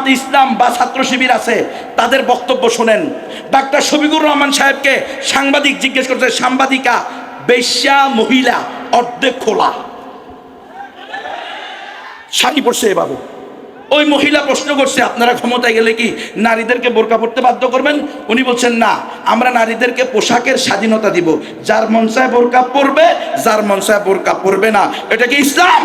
জামাত ইসলাম বা ছাত্র শিবির আছে, তাদের বক্তব্য শোনেন। ডাক্তার শফিকুর রহমান সাহেবকে সাংবাদিক জিজ্ঞেস করছে, সাংবাদিকা, বেশ্যা মহিলা অর্ধেক খোলা। শাড়ি পড়ছে এভাবে ওই মহিলা প্রশ্ন করছে, আপনারা ক্ষমতায় গেলে কি নারীদেরকে বোরকা পড়তে বাধ্য করবেন? উনি বলছেন, না, আমরা নারীদেরকে পোশাকের স্বাধীনতা দিব। যার মনসায় বোরকা পরবে, যার মনসায় বোরকা পরবে না। এটা কি ইসলাম?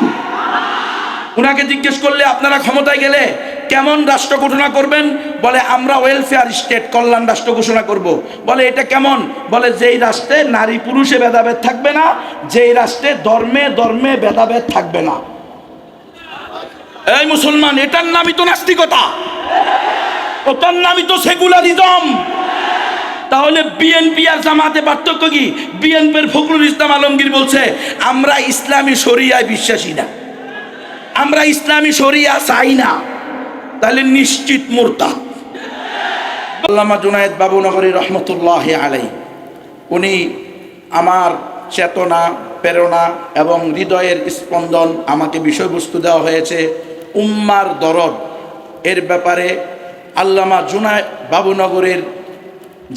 উনাকে জিজ্ঞেস করলে, আপনারা ক্ষমতায় গেলে কেমন রাষ্ট্র ঘোষণা করবেন? বলে, আমরা ওয়েলফেয়ার স্টেট কল্যাণ রাষ্ট্র ঘোষণা করব। বলে, এটা কেমন? বলে, যেই রাষ্ট্রে নারী পুরুষে ভেদাভেদ থাকবে না, যেই রাষ্ট্রে ধর্মে ধর্মে ভেদাভেদ থাকবে না। এই মুসলমান, এটার নামই তো নাস্তিকতা। ওটার নামই তো সেকুলারিজম। তাহলে বিএনপি আর জামাতে পার্থক্য কি? বিএনপির ফখরুল ইসলাম আলমগীর বলছে, আমরা ইসলামী শরিয়ায় বিশ্বাসী না। আমরা ইসলামী শরিয়া চাই না। তাহলে নিশ্চিত মোরতা আল্লামা জুনায়েদ বাবুনগরী রহমতুল্লাহ আলাই উনি আমার চেতনা, প্রেরণা এবং হৃদয়ের স্পন্দন আমাকে বিষয়বস্তু দেওয়া হয়েছে উম্মার দরদ। এর ব্যাপারে আল্লামা জুনায় বাবুনগরের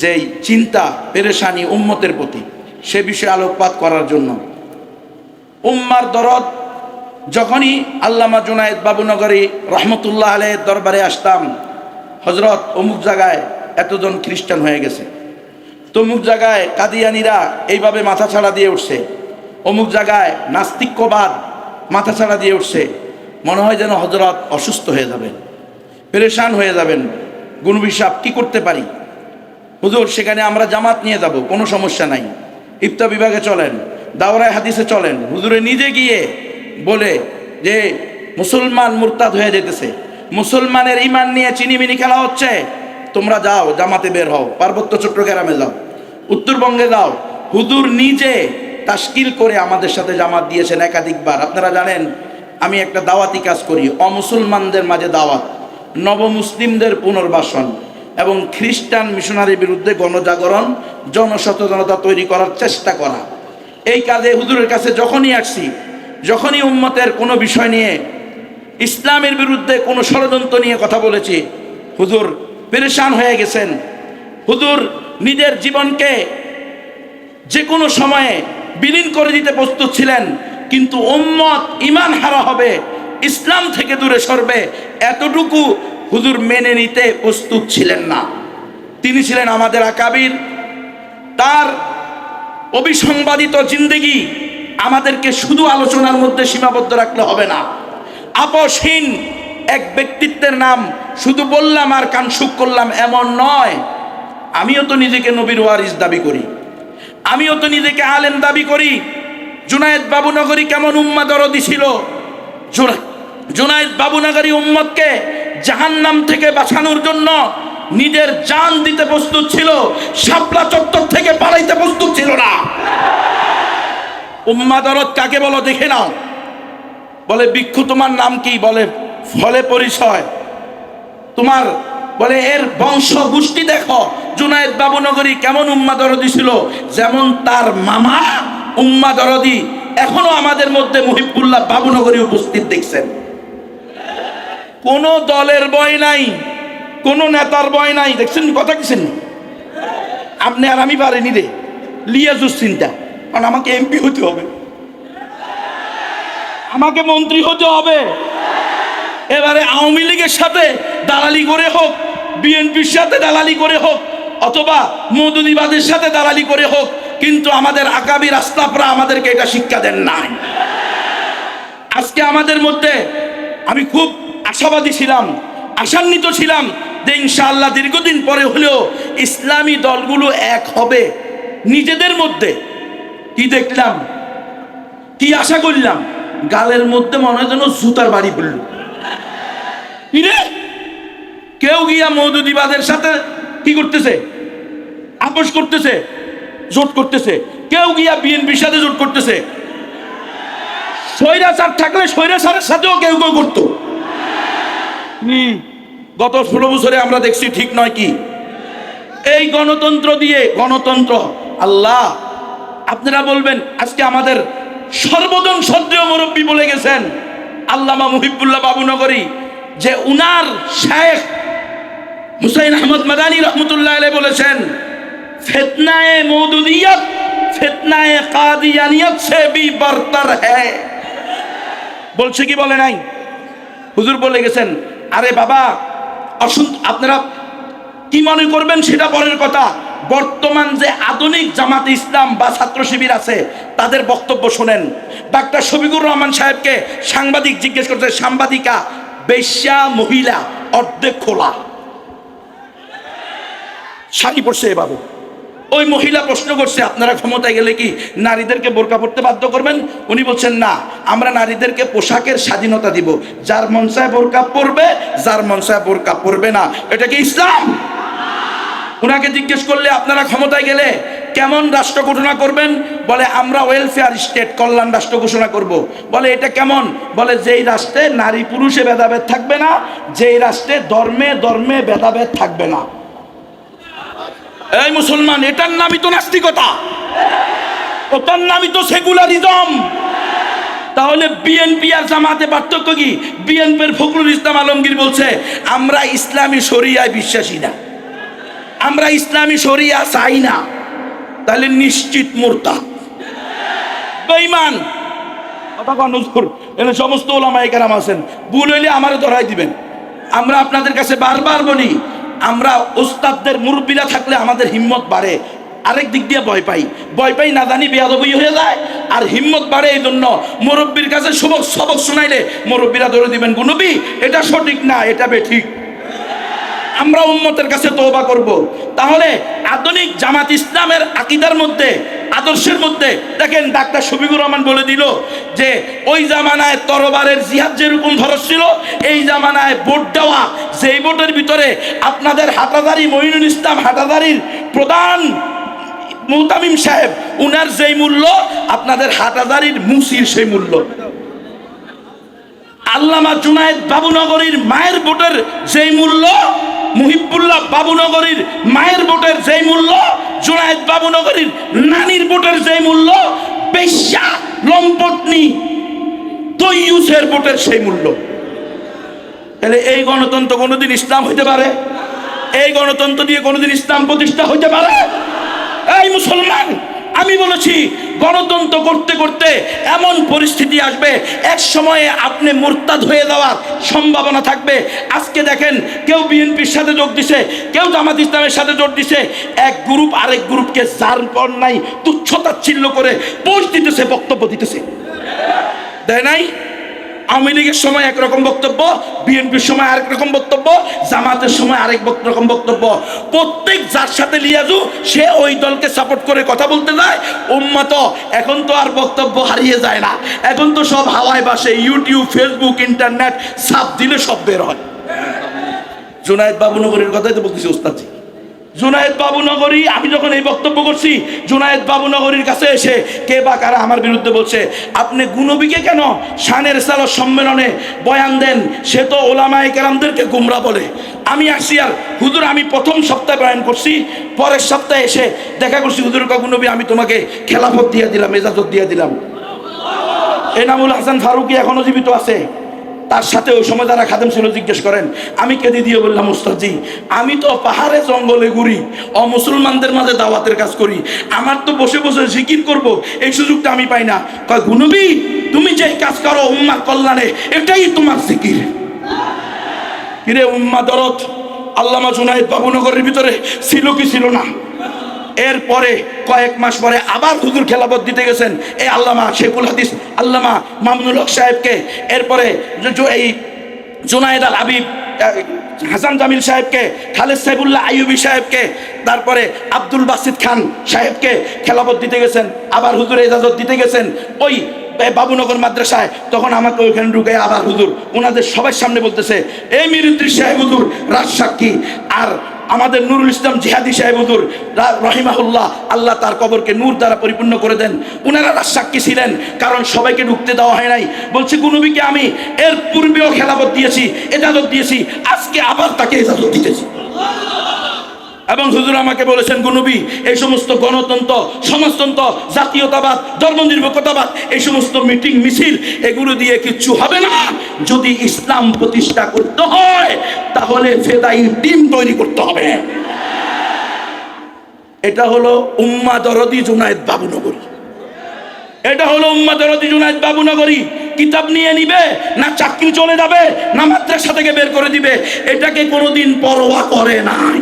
যেই চিন্তা, পেরেশানি উম্মতের প্রতি, সে বিষয়ে আলোকপাত করার জন্য। উম্মার দরদ যখনই আল্লামা জুনায়েদ বাবুনগরী রহমতুল্লাহ আলের দরবারে আসতাম হজরত অমুক জায়গায় এতজন খ্রিস্টান হয়ে গেছে। তমুক জায়গায় কাদিয়ানিরা এইভাবে মাথা ছাড়া দিয়ে উঠছে। অমুক জায়গায় নাস্তিক্যবাদ মাথা ছাড়া দিয়ে উঠছে। মনে হয় যেন হজরত অসুস্থ হয়ে যাবেন, পেরেশান হয়ে যাবেন। গুণবিসাব কি করতে পারি? হুজুর, সেখানে আমরা জামাত নিয়ে যাব, কোনো সমস্যা নাই। ইফতা বিভাগে চলেন, দাওরায় হাদিসে চলেন। হুজুরে নিজে গিয়ে বলে যে মুসলমান মুরতাদ হয়ে যেতেছে। মুসলমানের ইমান নিয়ে চিনিমিনি খেলা হচ্ছে। তোমরা যাও, জামাতে বের হও, পার্বত্য চট্টগ্রামে যাও, উত্তরবঙ্গে যাও। হুদুর নিজে তাস্কিল করে আমাদের সাথে জামাত দিয়েছেন একাধিকবার। আপনারা জানেন, আমি একটা দাওয়াতি কাজ করি, অমুসলমানদের মাঝে দাওয়াত, নবমুসলিমদের পুনর্বাসন এবং খ্রিস্টান মিশনারির বিরুদ্ধে গণজাগরণ, জনসচেতনতা তৈরি করার চেষ্টা করা। এই কাজে হুজুরের কাছে যখনই আসছি যখনই উম্মতের কোনো বিষয় নিয়ে ইসলামের বিরুদ্ধে কোনো ষড়যন্ত্র নিয়ে কথা বলেছি, হুজুর পেরেশান হয়ে গেছেন। হুজুর নিজের জীবনকে যে কোনো সময়ে বিলীন করে দিতে প্রস্তুত ছিলেন, কিন্তু উম্মত ইমান হারা হবে, ইসলাম থেকে দূরে সরবে এতটুকু হুজুর মেনে নিতে প্রস্তুত ছিলেন না। তিনি ছিলেন আমাদের আকাবির। তার অবিসংবাদিত জিন্দেগি আমাদেরকে শুধু আলোচনার মধ্যে সীমাবদ্ধ রাখলে হবে না। আপসহীন এক ব্যক্তিত্বের নাম, শুধু বললাম আর কানসুক করলাম এমন নয়। আমিও তো নিজেকে নবীর ওয়ারিস দাবি করি। আমিও তো নিজেকে আলেম দাবি করি। জুনায়েদ বাবুনগরী কেমন উম্মা দরদি ছিল? জুনা- জুনায়েদ বাবুনগরী উম্মতকে জাহান্নাম থেকে বাঁচানোর জন্য নিজের জান দিতে প্রস্তুত ছিল, শাপলা চত্বর থেকে পালাইতে প্রস্তুত ছিল না। উম্মা দরদ কাকে বলো? দেখে নাও। বলে, ভিক্ষু তোমার নাম কি? বলে, ফলে পরিচয়। তোমার, বলে, এর বংশ গোষ্ঠী দেখো। জুনায়েদ বাবুনগরী কেমন উম্মা দরদি ছিল? যেমন তার মামা উম্মা দরদি এখনও আমাদের মধ্যে মুহিবুল্লাহ বাবুনগরী উপস্থিত দেখছেন। কোন দলের বয় নাই, কোন নেতার বয় নাই। দেখছেন কথা কিছেন আপনি আর আমি পারিনি রে। লিয়াজুস চিন্তা। কারণ আমাকে এমপি হতে হবে। আমাকে মন্ত্রী হতে হবে। এবারে আওয়ামী লীগের সাথে দালালি করে হোক, বিএনপির সাথে দালালি করে হোক, অথবা মধুনিবাদের সাথে দালালি করে হোক, কিন্তু আমাদের আকাবি রাস্তাপরা আমাদেরকে এটা শিক্ষা দেন নাই। আজকে আমাদের মধ্যে আমি খুব আশাবাদী ছিলাম, আশান্বিত ছিলাম যে ইনশাআল্লাহ দীর্ঘদিন পরে হলেও ইসলামী দলগুলো এক হবে। নিজেদের মধ্যে কি দেখলাম? কি আশা করলাম? গালের মধ্যে মনে হয় যেন জুতার বাড়ি পড়ল। কেউ গিয়া মৌদুদিবাদের সাথে কি করতেছে? আপোষ করতেছে? জোট করতেছে? কেউ গিয়া বিএনপির সাথে জোট করতেছে? স্বৈরাচার থাকলে স্বৈরাচারের সাথেও কেউ কেউ করতো। গত ষোলো বছরে আমরা দেখছি ঠিক নয় কি? এই গণতন্ত্র দিয়ে গণতন্ত্র, আল্লাহ আপনারা বলবেন, আজকে আমাদের সর্বজন সদ্রীয় মুরব্বী বলে গেছেন আল্লামা মুহিবুল্লাহ বাবুনগরী যে উনার শেখ হুসাইন আহমদ মাদানী রহমতুল্লাহ আলাই বলেছেন, ফেতনায়ে মৌদুদিয়ত, ফেতনায়ে কাদিয়ানিয়ত সে ভি বরতর হ্যায়। বলছে কি বলে নাই? হুজুর বলে গেছেন, আরে বাবা, অসুন, আপনারা কি মনে করবেন সেটা পরের কথা? বর্তমান যে আধুনিক জামাত ইসলাম বা ছাত্র শিবির আছে, তাদের বক্তব্য শোনেন। ডাক্তার শফিকুর রহমান সাহেবকে সাংবাদিক জিজ্ঞেস করছে, সাংবাদিকা, বেশ্যা মহিলা অর্ধেক খোলা। শাড়ি পড়ছে এভাবে ওই মহিলা প্রশ্ন করছে, আপনারা ক্ষমতায় গেলে কি নারীদেরকে বোরকা পড়তে বাধ্য করবেন? উনি বলছেন, না, আমরা নারীদেরকে পোশাকের স্বাধীনতা দিব। যার মনসায় বোরকা পরবে, যার মনসায় বোরকা পরবে না। এটা কি ইসলাম? ওনাকে জিজ্ঞেস করলে আপনারা ক্ষমতায় গেলে কেমন রাষ্ট্র ঘোষণা করবেন? বলে, আমরা ওয়েলফেয়ার স্টেট কল্যাণ রাষ্ট্র ঘোষণা করব। বলে, এটা কেমন? বলে, যেই রাষ্ট্রে নারী পুরুষে ভেদাভেদ থাকবে না, যেই রাষ্ট্রে ধর্মে ধর্মে ভেদাভেদ থাকবে না। এই মুসলমান, এটার নামই তো নাস্তিকতা। ওটার নামই তো সেকুলারিজম। তাহলে বিএনপি আর জামাতে পার্থক্য কি? বিএনপির ফখরুল ইসলাম আলমগীর বলছে, আমরা ইসলামী শরিয়ায় বিশ্বাসী না। আমরা ইসলামী শরিয়া চাই না, তাহলে নিশ্চিত মোরতা। এখানে সমস্ত ওলামায়ে কেরাম আছেন। ভুল হইলে আমারে ধরাই দিবেন। আমরা আপনাদের কাছে বারবার বলি, আমরা ওস্তাদদের মুরব্বীরা থাকলে আমাদের হিম্মত বাড়ে। আরেক দিক দিয়ে ভয় পাই। ভয় পাই না জানি বেয়াদবই হয়ে যায়, আর হিম্মত বাড়ে এই জন্য মুরব্বীর কাছে সবক সবক শোনাইলে মুরব্বীরা ধরে দিবেন, গুনবি, এটা সঠিক না, এটা বেঠিক। আমরা উম্মতের কাছে তওবা করব। তাহলে আধুনিক জামাত ইসলামের আকিদার মধ্যে, আদর্শের মধ্যে, দেখেন ডাক্তার শফিকুর রহমান বলে দিল যে, ওই জামানায় তরবারের জিহাদ যেরকম ধরস ছিল, এই জামানায় ভোট দেওয়া, যেই ভোটের ভিতরে আপনাদের হাটাদারি, মঈনুল ইসলাম হাটাদারির প্রধান মুতামিম সাহেব, উনার যেই মূল্য, আপনাদের হাটাদারির মুসির সেই মূল্য। আল্লামা জুনায়েদ বাবুনগরীর মায়ের ভোটের যেই মূল্য মুহিবুল্লাহ বাবুনগরীর মায়ের ভোটের যেই মূল্য, জুনায়েদ বাবুনগরীর নানির ভোটের যেই মূল্য, বেশ্যা লম্পটনি তৈয়ুসের ভোটের সেই মূল্য। তাহলে এই গণতন্ত্র কোনোদিন ইসলাম হইতে পারে? এই গণতন্ত্র দিয়ে কোনোদিন ইসলাম প্রতিষ্ঠা হইতে পারে? এই মুসলমান আমি বলেছি, গণতন্ত্র করতে করতে এমন পরিস্থিতি আসবে, এক সময়ে আপনি মোরতাদ হয়ে যাওয়ার সম্ভাবনা থাকবে। আজকে দেখেন, কেউ বিএনপির সাথে যোগ দিছে, কেউ জামাত ইসলামের সাথে যোগ দিছে, এক গ্রুপ আরেক গ্রুপকে যার পর নাই, তুচ্ছতাচ্ছিল্য করে পোস্ট দিতেছে, বক্তব্য দিতেছে। দেয় নাই? আওয়ামী লীগের সময় একরকম বক্তব্য, বিএনপির সময় আরেক রকম বক্তব্য, জামাতের সময় আরেক রকম বক্তব্য। প্রত্যেক যার সাথে লিয়াজু, সে ওই দলকে সাপোর্ট করে কথা বলতে যায়। উম্মত, এখন তো আর বক্তব্য হারিয়ে যায় না। এখন তো সব হাওয়ায় বাসে ইউটিউব ফেসবুক ইন্টারনেট সাপ দিলে সব বের হয়। জুনায়েদ বাবুনগরের কথাই তো বলতেছি, ওস্তাদজি। জুনায়েদ বাবুনগরী আমি যখন এই বক্তব্য করছি, জুনায়েদ বাবুনগরীর কাছে এসে কে বা কারা আমার বিরুদ্ধে বলছে, আপনি গুনবিকে কেন শানের সালর সম্মেলনে বয়ান দেন? সে তো ওলামায়ে কেরামদেরকে গুমরা বলে। আমি আসছি আর হুজুর, আমি প্রথম সপ্তাহে বয়ান করছি, পরের সপ্তাহে এসে দেখা করছি, হুজুর গুনবি আমি তোমাকে খেলাফত দিয়ে দিলাম, এজাজত দিয়ে দিলাম। এনামুল হাসান ফারুকি এখনও জীবিত আছে। তার সাথে ওই সময় তারা খাদেম ছিল জিজ্ঞেস করেন, আমি কেঁদে দিয়ে বললাম উস্তাদজি আমি তো পাহাড়ে জঙ্গলে ঘুরি, অমুসলমানদের মাঝে দাওয়াতের কাজ করি, আমার তো বসে বসে জিকির করব, এই সুযোগটা আমি পাই না। কয় গুনবি তুমি যেই কাজ করো উম্মার কল্যাণে, এটাই তোমার জিকির। কিরে উম্মা দরদ, আল্লামা জুনাইদ বাবুনগরের ভিতরে ছিল কি ছিল না? এরপরে কয়েক মাস পরে আবার হুজুর খেলাবত দিতে গেছেন। এই আল্লামা শেখুল হাদিস আল্লামা মামুনুল হক সাহেবকে। এরপরে এই জুনায়েদ আল আহ, হাসান জামিল সাহেবকে খালেদ সাহেবুল্লাহ আইয়ুবি সাহেবকে তারপরে আব্দুল বাসিদ খান সাহেবকে খেলাবত দিতে গেছেন আবার হুজুর এজাজত দিতে গেছেন। ওই বাবুনগর মাদ্রাসায় তখন আমাকে ওইখানে ঢুকে আবার হুজুর ওনাদের সবার সামনে বলতেছে এই মিরুদ্দিন সাহেব হুজুর রাজ সাক্ষী আর আমাদের নুরুল ইসলাম জিহাদি সাহেবুর রহিমাহুল্লাহ, আল্লাহ তার কবরকে নূর দ্বারা পরিপূর্ণ করে দেন। উনারা রাজ সাক্ষী ছিলেন, কারণ সবাইকে ঢুকতে দেওয়া হয় নাই। বলছি, গুনবিকে আমি এর পূর্বেও খেলাবত দিয়েছি, এজাজত দিয়েছি, আজকে আবার তাকে এজাজত দিতেছি। এবং হুজুর আমাকে বলেছেন, গুনবি, এই সমস্ত গণতন্ত্র, সমাজতন্ত্র, জাতীয়তাবাদ, ধর্মনিরপেক্ষতাবাদ, এই সমস্ত মিটিং, মিছিল, এগুলো দিয়ে কিচ্ছু হবে না। যদি ইসলাম প্রতিষ্ঠা করতে হয়, তাহলে ফেদাই টিম তৈরি করতে হবে। এটা হলো উম্মা দরদি জুনায়েদ বাবুনগরী। এটা হলো উম্মা দরদি জুনায়েদ বাবুনগরী। কিতাব নিয়ে নিবে, না চাকরি চলে যাবে, না মাদ্রাসা থেকে বের করে দিবে। এটাকে কোনোদিন পরোয়া করে নাই।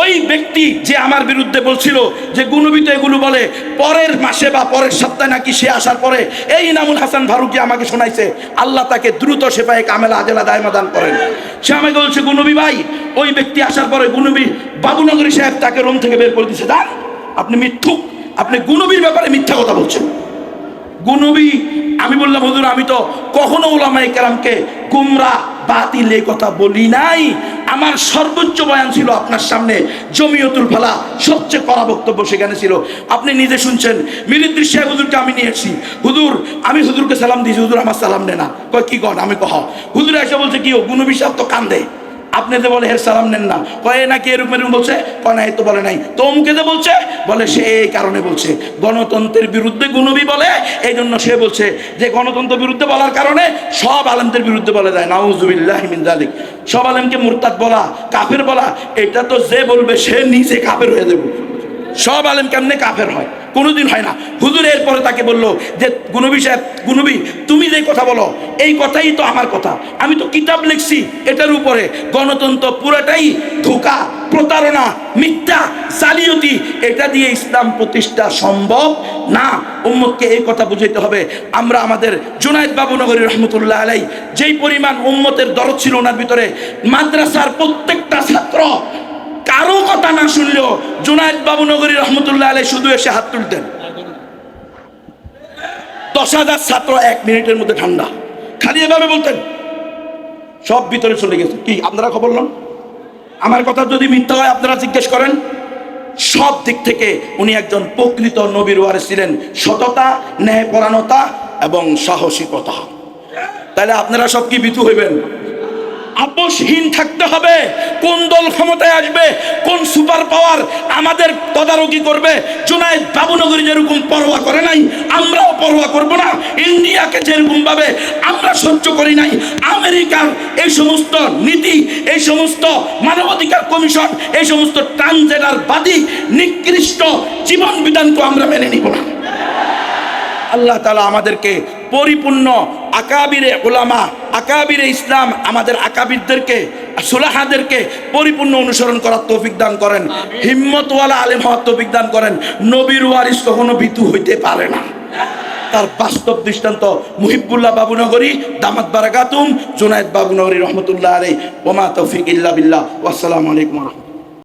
ওই ব্যক্তি যে আমার বিরুদ্ধে বলছিল যে গুণবিত এগুলো বলে, পরের মাসে বা পরের সপ্তাহে নাকি সে আসার পরে এই ইনামুল হাসান ফারুকি আমাকে শোনাইছে, আল্লাহ তাকে দ্রুত সেপায়ে কামেলা আজেলা দায়মাদান করেন। সে আমাকে বলছে গুনবি ভাই, ওই ব্যক্তি আসার পরে গুনবি বাবুনগরী সাহেব তাকে রুম থেকে বের করে দিচ্ছে যান, আপনি মিথ্যুক, আপনি গুনবির ব্যাপারে মিথ্যা কথা বলছেন। গুনবি আমি বললাম, হুজুর, আমি তো কখনো ওলামাই কেরামকে গুমরা বাতিল এই কথা বলি নাই। আমার সর্বোচ্চ বয়ান ছিল আপনার সামনে, জমিয়তুল ফালা, সবচেয়ে কড়া বক্তব্য সেখানে ছিল। আপনি নিজে শুনছেন মিরিদ্দির সাহেব হুজুরকে আমি নিয়েছি এসেছি হুজুর, আমি হুজুরকে সালাম দিয়েছি, হুজুর আমার সালাম নেনা কয়, কি কর আমি কহ। হুজুর এসে বলছে, কি ও সাহেব তো কান্দে? আপনি যে বলে হের সালাম নেন না, কয়ে নাকি এরকম এরকম বলছে? কয় না তো বলে নাই। তো অমুকে যে বলছে? বলে সে এই কারণে বলছে। গণতন্ত্রের বিরুদ্ধে গুণবি বলে এই জন্য সে বলছে যে গণতন্ত্রের বিরুদ্ধে বলার কারণে সব আলেমদের বিরুদ্ধে বলা যায়। নাউজুবিল্লাহ মিন জালিক সব আলেমকে মুরতাদ বলা, কাফের বলা, এটা তো যে বলবে সে নিজে কাফের হয়ে যাবে। সব আলেম কেমনে কাফের হয়? কোনোদিন হয় না। হুজুর এরপরে তাকে বলল যে, গুনবি সাহেব, গুনবি, তুমি যে কথা বলো, এই কথাই তো আমার কথা। আমি তো কিতাব লিখছি, এটার উপরে। গণতন্ত্র পুরোটাই ধোকা, প্রতারণা, মিথ্যা, জালিয়াতি। এটা দিয়ে ইসলাম প্রতিষ্ঠা সম্ভব? না, উম্মতকে এই কথা বুঝাইতে হবে। আমরা আমাদের জুনায়দ বাবুনগরী রহমতুল্লাহ আলাই যেই পরিমাণ উম্মতের দরদ ছিল ওনার ভিতরে, মাদ্রাসার প্রত্যেকটা ছাত্র কারও কথা না শুনলেও জুনায়দ বাবুনগরী রহমতুল্লাহ আলাই শুধু এসে হাত তুলতেন। দশ হাজার ছাত্র এক মিনিটের মধ্যে ঠান্ডা। খালি এভাবে বলতেন। সব ভিতরে চলে গেছে। কি, আপনারা খবর লন? আমার কথা যদি মিথ্যা হয়, আপনারা জিজ্ঞেস করেন? সব দিক থেকে উনি একজন প্রকৃত নবীর ওয়ারে ছিলেন। সততা ন্যায়পরাণতা এবং সাহসিকতা। তাহলে আপনারা সব কি বিতু হইবেন? আপোষহীন থাকতে হবে। কোন দল ক্ষমতায় আসবে, কোন সুপার পাওয়ার আমাদের তদারকি করবে জুনায়দ বাবুনগরী যেরকম পরোয়া করে নাই, আমরাও পরোয়া করব না। ইন্ডিয়াকে যেরকম ভাবে আমরা সহ্য করি নাই, আমেরিকার এই সমস্ত নীতি, এই সমস্ত মানবাধিকার কমিশন, এই সমস্ত ট্রান্সজেন্ডার বাদী, নিকৃষ্ট জীবন বিধানকে আমরা মেনে নিব না। আল্লাহ তালা আমাদেরকে পরিপূর্ণ আকাবিরে ওলামা আকাবিরে ইসলাম আমাদের আকাবিরদেরকে সুলাহাদেরকে পরিপূর্ণ অনুসরণ করার তৌফিক দান করেন। হিম্মতওয়ালা আলেম হওয়ার তৌফিক দান করেন। নবীর ওয়ারিস কখনো ভীতু হইতে পারে না। তার বাস্তব দৃষ্টান্ত মুহিবুল্লাহ বাবুনগরী, দামাত বারাকাতুম, জুনায়দ বাবুনগরী রহমতুল্লাহ আলাই ওমা তৌফিক ইল্লা বিল্লাহ। আসসালামু আলাইকুম রহমতুল্লাহ।